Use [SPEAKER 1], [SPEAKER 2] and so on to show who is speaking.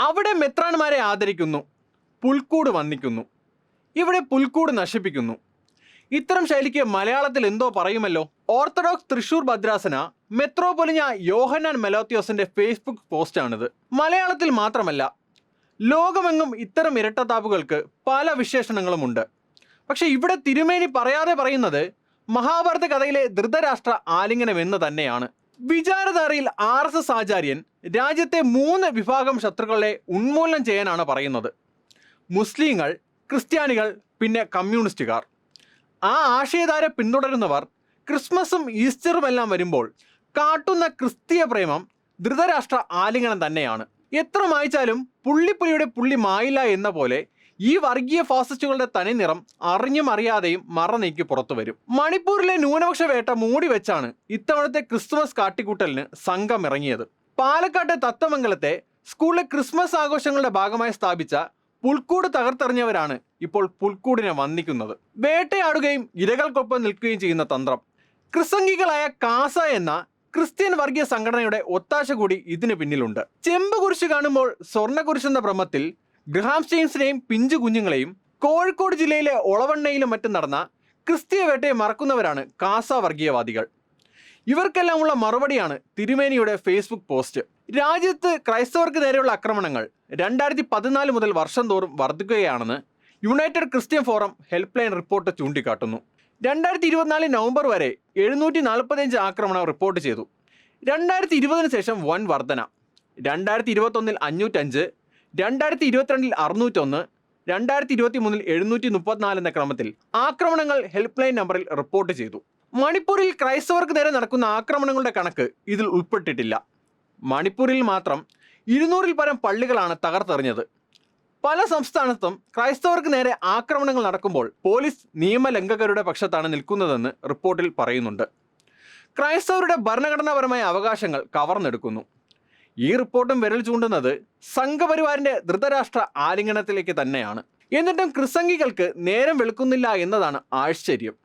[SPEAKER 1] അവിടെ മെത്രാന്മാരെ ആദരിക്കുന്നു പുൽക്കൂട് വന്ദിക്കുന്നു ഇവിടെ പുൽക്കൂട് നശിപ്പിക്കുന്നു. ഇത്തരം ശൈലിക്ക് മലയാളത്തിൽ എന്തോ പറയുമല്ലോ? ഓർത്തഡോക്സ് തൃശൂർ ഭദ്രാസന മെത്രോപൊലിഞ്ഞ യോഹന്നാൻ മെലോത്തിയോസിന്റെ ഫേസ്ബുക്ക് പോസ്റ്റാണിത് മലയാളത്തിൽ മാത്രമല്ല ലോകമെങ്ങും ഇത്തരം ഇരട്ടത്താപ്പുകൾക്ക് പല വിശേഷണങ്ങളുമുണ്ട്. പക്ഷെ ഇവിടെ തിരുമേനി പറയാതെ പറയുന്നത് മഹാഭാരത കഥയിലെ ധൃതരാഷ്ട്ര ആലിംഗനം എന്ന് തന്നെയാണ്. വിചാരധാരയിൽ ആർ എസ് എസ് ആചാര്യൻ രാജ്യത്തെ മൂന്ന് വിഭാഗം ശത്രുക്കളെ ഉന്മൂലനം ചെയ്യാനാണ് പറയുന്നത്. മുസ്ലിങ്ങൾ ക്രിസ്ത്യാനികൾ പിന്നെ കമ്മ്യൂണിസ്റ്റുകാർ. ആ ആശയധാര പിന്തുടരുന്നവർ ക്രിസ്മസും ഈസ്റ്ററും എല്ലാം വരുമ്പോൾ കാട്ടുന്ന ക്രിസ്തീയ പ്രേമം ധൃതരാഷ്ട്ര ആലിംഗനം തന്നെയാണ്. എത്ര മായിച്ചാലും പുള്ളിപ്പുലിയുടെ പുള്ളി മായില്ല എന്ന പോലെ ഈ വർഗീയ ഫാസിസ്റ്റുകളുടെ തനിനിറം അറിഞ്ഞും അറിയാതെയും മറനീക്കി പുറത്തു വരും. മണിപ്പൂരിലെ ന്യൂനപക്ഷ വേട്ട മൂടി വെച്ചാണ് ഇത്തവണത്തെ ക്രിസ്തുമസ് കാട്ടിക്കൂട്ടലിന് സംഘം ഇറങ്ങിയത്. പാലക്കാട്ടെ തത്തമംഗലത്തെ സ്കൂളിലെ ക്രിസ്മസ് ആഘോഷങ്ങളുടെ ഭാഗമായി സ്ഥാപിച്ച പുൽക്കൂട് തകർത്തെറിഞ്ഞവരാണ് ഇപ്പോൾ പുൽക്കൂടിനെ വന്ദിക്കുന്നത്. വേട്ടയാടുകയും ഇരകൾക്കൊപ്പം നിൽക്കുകയും ചെയ്യുന്ന തന്ത്രം. ക്രിസംഗികളായ കാസ എന്ന ക്രിസ്ത്യൻ വർഗീയ സംഘടനയുടെ ഒത്താശ കൂടി ഇതിന് പിന്നിലുണ്ട്. ചെമ്പ് കുരിശ് കാണുമ്പോൾ സ്വർണ കുരിശെന്ന ഭ്രമത്തിൽ ഗ്രഹാം സ്റ്റെയിൻസിനെയും പിഞ്ചു കുഞ്ഞുങ്ങളെയും കോഴിക്കോട് ജില്ലയിലെ ഒളവണ്ണയിലും മറ്റും നടന്ന ക്രിസ്തീയ വേട്ടയെ മറക്കുന്നവരാണ് കാസ വർഗീയവാദികൾ. ഇവർക്കെല്ലാമുള്ള മറുപടിയാണ് തിരുമേനിയുടെ ഫേസ്ബുക്ക് പോസ്റ്റ്. രാജ്യത്ത് ക്രൈസ്തവർക്ക് നേരെയുള്ള ആക്രമണങ്ങൾ രണ്ടായിരത്തി പതിനാല് മുതൽ വർഷം തോറും വർദ്ധിക്കുകയാണെന്ന് United Christian Forum helpline report ചൂണ്ടിക്കാട്ടുന്നു. രണ്ടായിരത്തി ഇരുപത്തിനാല് നവംബർ വരെ എഴുന്നൂറ്റി നാൽപ്പത്തിയഞ്ച് ആക്രമണം റിപ്പോർട്ട് ചെയ്തു. രണ്ടായിരത്തി ഇരുപതിന് ശേഷം വൻ വർധന. രണ്ടായിരത്തി ഇരുപത്തൊന്നിൽ അഞ്ഞൂറ്റഞ്ച് രണ്ടായിരത്തി ഇരുപത്തിരണ്ടിൽ അറുന്നൂറ്റൊന്ന് രണ്ടായിരത്തി ഇരുപത്തി മൂന്നിൽ എഴുന്നൂറ്റി മുപ്പത്തിനാല് എന്ന ക്രമത്തിൽ ആക്രമണങ്ങൾ ഹെൽപ്പ് ലൈൻ നമ്പറിൽ റിപ്പോർട്ട് ചെയ്തു. മണിപ്പൂരിൽ ക്രൈസ്തവർക്ക് നേരെ നടക്കുന്ന ആക്രമണങ്ങളുടെ കണക്ക് ഇതിൽ ഉൾപ്പെട്ടിട്ടില്ല. മണിപ്പൂരിൽ മാത്രം ഇരുന്നൂറിൽ പരം പള്ളികളാണ് തകർത്തെറിഞ്ഞത്. പല സംസ്ഥാനത്തും ക്രൈസ്തവർക്ക് നേരെ ആക്രമണങ്ങൾ നടക്കുമ്പോൾ പോലീസ് നിയമലംഘകരുടെ പക്ഷത്താണ് നിൽക്കുന്നതെന്ന് റിപ്പോർട്ടിൽ പറയുന്നുണ്ട്. ക്രൈസ്തവരുടെ ഭരണഘടനാപരമായ അവകാശങ്ങൾ കവർന്നെടുക്കുന്നു. ഈ റിപ്പോർട്ടും വിരൽ ചൂണ്ടുന്നത് സംഘപരിവാറിന്റെ ധൃതരാഷ്ട്ര ആലിംഗനത്തിലേക്ക് തന്നെയാണ്. എന്നിട്ടും ക്രിസംഗികൾക്ക് നേരം വെളുക്കുന്നില്ല എന്നതാണ് ആശ്ചര്യം.